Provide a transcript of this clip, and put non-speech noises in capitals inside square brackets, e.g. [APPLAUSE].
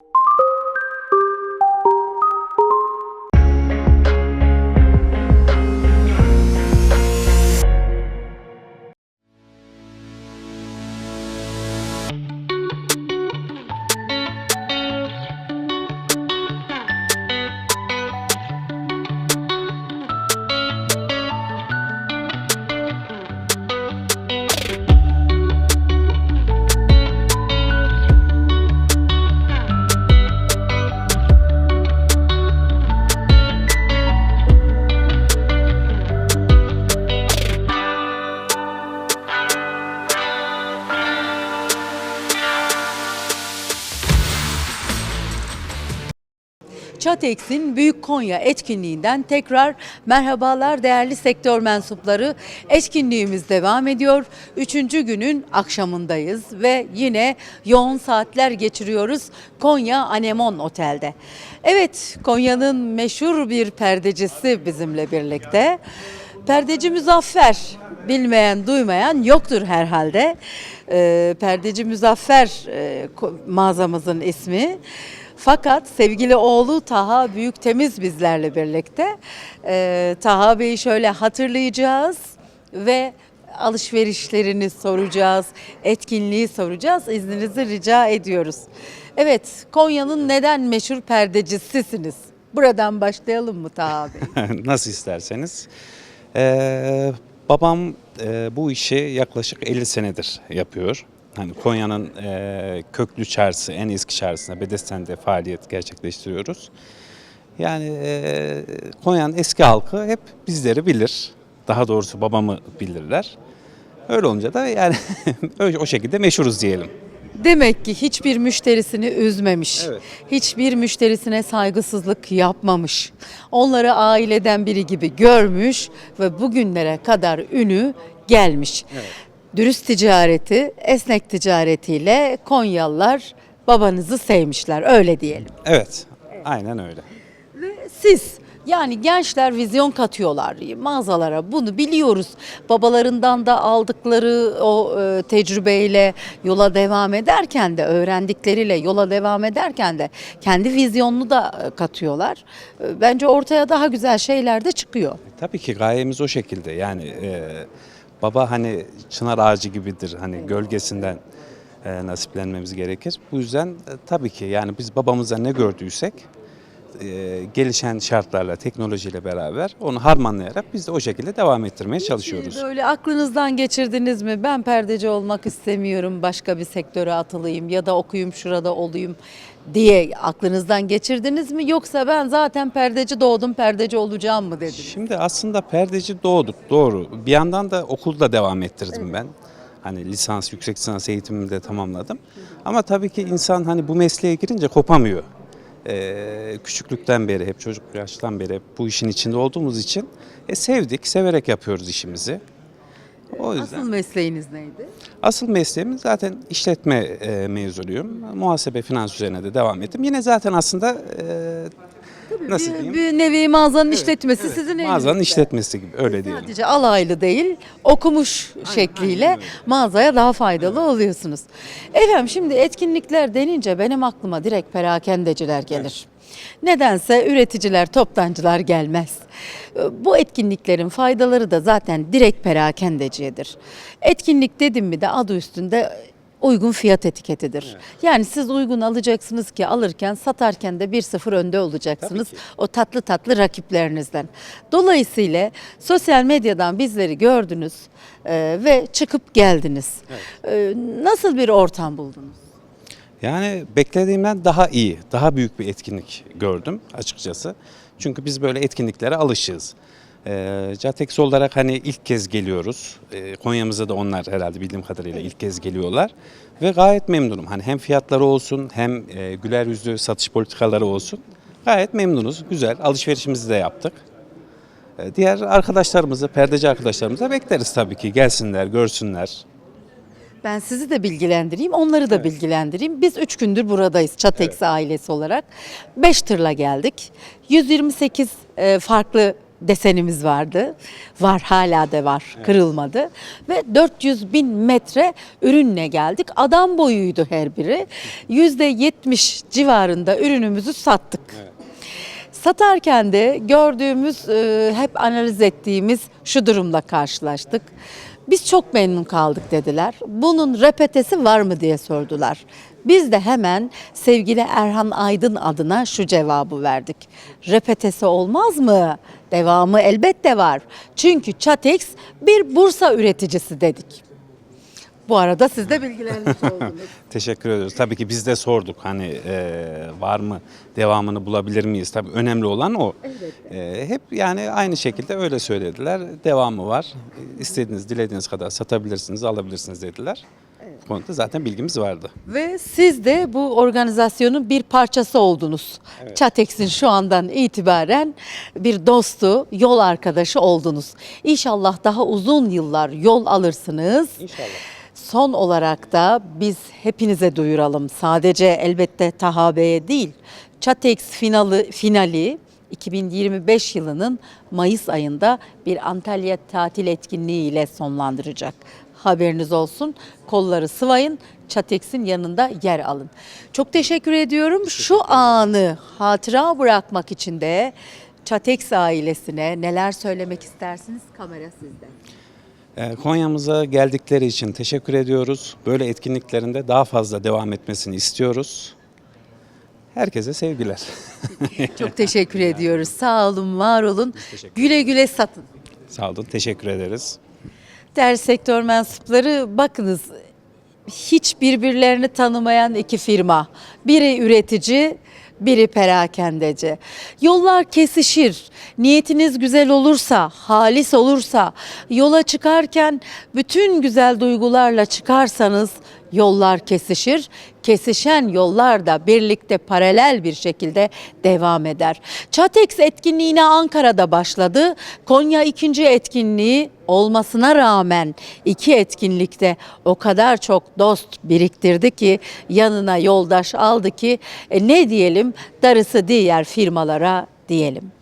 you Çatex'in Büyük Konya etkinliğinden tekrar merhabalar değerli sektör mensupları. Etkinliğimiz devam ediyor. Üçüncü günün akşamındayız ve yine yoğun saatler geçiriyoruz Konya Anemon Otel'de. Evet Konya'nın meşhur bir perdecisi bizimle birlikte. Perdeci Muzaffer bilmeyen duymayan yoktur herhalde. Ee, Perdeci Muzaffer e, mağazamızın ismi. Fakat sevgili oğlu Taha Büyüktemiz bizlerle birlikte. Ee, Taha Bey'i şöyle hatırlayacağız ve alışverişlerini soracağız, etkinliği soracağız. İzninizi rica ediyoruz. Evet, Konya'nın neden meşhur perdecisisiniz? Buradan başlayalım mı Taha Bey? [LAUGHS] Nasıl isterseniz. Ee, babam e, bu işi yaklaşık 50 senedir yapıyor. Hani Konya'nın e, köklü çarşısı, en eski çarşısında Bedesten'de faaliyet gerçekleştiriyoruz. Yani e, Konya'nın eski halkı hep bizleri bilir. Daha doğrusu babamı bilirler. Öyle olunca da yani [LAUGHS] o şekilde meşhuruz diyelim. Demek ki hiçbir müşterisini üzmemiş. Evet. Hiçbir müşterisine saygısızlık yapmamış. Onları aileden biri gibi görmüş ve bugünlere kadar ünü gelmiş. Dürüst ticareti, esnek ticaretiyle Konyalılar babanızı sevmişler öyle diyelim. Evet, aynen öyle. Ve siz yani gençler vizyon katıyorlar mağazalara bunu biliyoruz. Babalarından da aldıkları o e, tecrübeyle yola devam ederken de öğrendikleriyle yola devam ederken de kendi vizyonunu da e, katıyorlar. E, Bence ortaya daha güzel şeyler de çıkıyor. Tabii ki gayemiz o şekilde. Yani e, baba hani çınar ağacı gibidir. Hani gölgesinden e, nasiplenmemiz gerekir. Bu yüzden e, tabii ki yani biz babamızda ne gördüysek e, gelişen şartlarla, teknolojiyle beraber onu harmanlayarak biz de o şekilde devam ettirmeye çalışıyoruz. Böyle aklınızdan geçirdiniz mi? Ben perdeci olmak istemiyorum, başka bir sektöre atılayım ya da okuyayım şurada olayım diye aklınızdan geçirdiniz mi? Yoksa ben zaten perdeci doğdum, perdeci olacağım mı dediniz? Şimdi aslında perdeci doğduk doğru. Bir yandan da okulda devam ettirdim ben. Hani lisans, yüksek lisans eğitimimi de tamamladım. Ama tabii ki insan hani bu mesleğe girince kopamıyor. Ee, küçüklükten beri, hep çocuk yaştan beri hep bu işin içinde olduğumuz için e, sevdik, severek yapıyoruz işimizi. O yüzden Asıl mesleğiniz neydi? asıl mesleğim zaten işletme e, mezunuyum. Muhasebe, finans üzerine de devam ettim. Yine zaten aslında e, nasıl bir, diyeyim? bir nevi mağazanın işletmesi sizin elinizde. Mağazanın işletmesi gibi öyle diyelim. Sadece alaylı değil, okumuş şekliyle mağazaya daha faydalı oluyorsunuz. Efendim şimdi etkinlikler denince benim aklıma direkt perakendeciler gelir. Nedense üreticiler, toptancılar gelmez. Ee, Bu etkinliklerin faydaları da zaten direkt perakendeciyedir. Etkinlik dedim mi de adı üstünde uygun fiyat etiketidir. Yani siz uygun alacaksınız ki alırken satarken de 1-0 önde olacaksınız. O tatlı tatlı rakiplerinizden. Dolayısıyla sosyal medyadan bizleri gördünüz e, ve çıkıp geldiniz. E, nasıl bir ortam buldunuz? Yani beklediğimden daha iyi, daha büyük bir etkinlik gördüm açıkçası. Çünkü biz böyle etkinliklere alışığız. Ee, Catex olarak hani ilk kez geliyoruz. Ee, Konya'mıza da onlar herhalde bildiğim kadarıyla ilk kez geliyorlar. Ve gayet memnunum. Hani hem fiyatları olsun hem e, güler yüzlü satış politikaları olsun. Gayet memnunuz. Güzel. Alışverişimizi de yaptık. Ee, Diğer arkadaşlarımızı, perdeci arkadaşlarımızı bekleriz tabii ki. Gelsinler, görsünler. Ben sizi de bilgilendireyim, onları da bilgilendireyim. Biz üç gündür buradayız Çatex ailesi olarak. Beş tırla geldik. 128 e, farklı desenimiz vardı. Var hala da var. Kırılmadı. Ve 400 bin metre ürünle geldik. Adam boyuydu her biri. %70 civarında ürünümüzü sattık. Satarken de gördüğümüz, e, hep analiz ettiğimiz şu durumla karşılaştık. Biz çok memnun kaldık dediler. Bunun repetesi var mı diye sordular. Biz de hemen sevgili Erhan Aydın adına şu cevabı verdik. Repetesi olmaz mı? Devamı elbette var. Çünkü Çatex bir Bursa üreticisi dedik. Bu arada siz de bilgilenmiş oldunuz. [LAUGHS] Teşekkür ediyoruz. Tabii ki biz de sorduk hani e, var mı devamını bulabilir miyiz? Tabii önemli olan o. E, hep yani aynı şekilde öyle söylediler. Devamı var. İstediğiniz, dilediğiniz kadar satabilirsiniz, alabilirsiniz dediler. Bu konuda zaten bilgimiz vardı. Ve siz de bu organizasyonun bir parçası oldunuz. Çatex'in şu andan itibaren bir dostu, yol arkadaşı oldunuz. İnşallah daha uzun yıllar yol alırsınız. İnşallah. Son olarak da biz hepinize duyuralım. Sadece elbette Taha Bey'e değil. Çatex finali, finali 2025 yılının Mayıs ayında bir Antalya tatil etkinliği ile sonlandıracak. Haberiniz olsun. Kolları sıvayın. Çatex'in yanında yer alın. Çok teşekkür ediyorum. Şu anı hatıra bırakmak için de Çatex ailesine neler söylemek istersiniz? Kamera sizde. E, Konya'mıza geldikleri için teşekkür ediyoruz. Böyle etkinliklerinde daha fazla devam etmesini istiyoruz. Herkese sevgiler. [LAUGHS] Çok teşekkür ediyoruz. Sağ olun, var olun. Güle güle satın. Sağ olun, teşekkür ederiz. Değerli sektör mensupları bakınız hiç birbirlerini tanımayan iki firma. Biri üretici, biri perakendeci. Yollar kesişir. Niyetiniz güzel olursa, halis olursa, yola çıkarken bütün güzel duygularla çıkarsanız yollar kesişir. Kesişen yollar da birlikte paralel bir şekilde devam eder. Çatex etkinliğine Ankara'da başladı. Konya ikinci etkinliği olmasına rağmen iki etkinlikte o kadar çok dost biriktirdi ki yanına yoldaş aldı ki e, ne diyelim darısı diğer firmalara diyelim.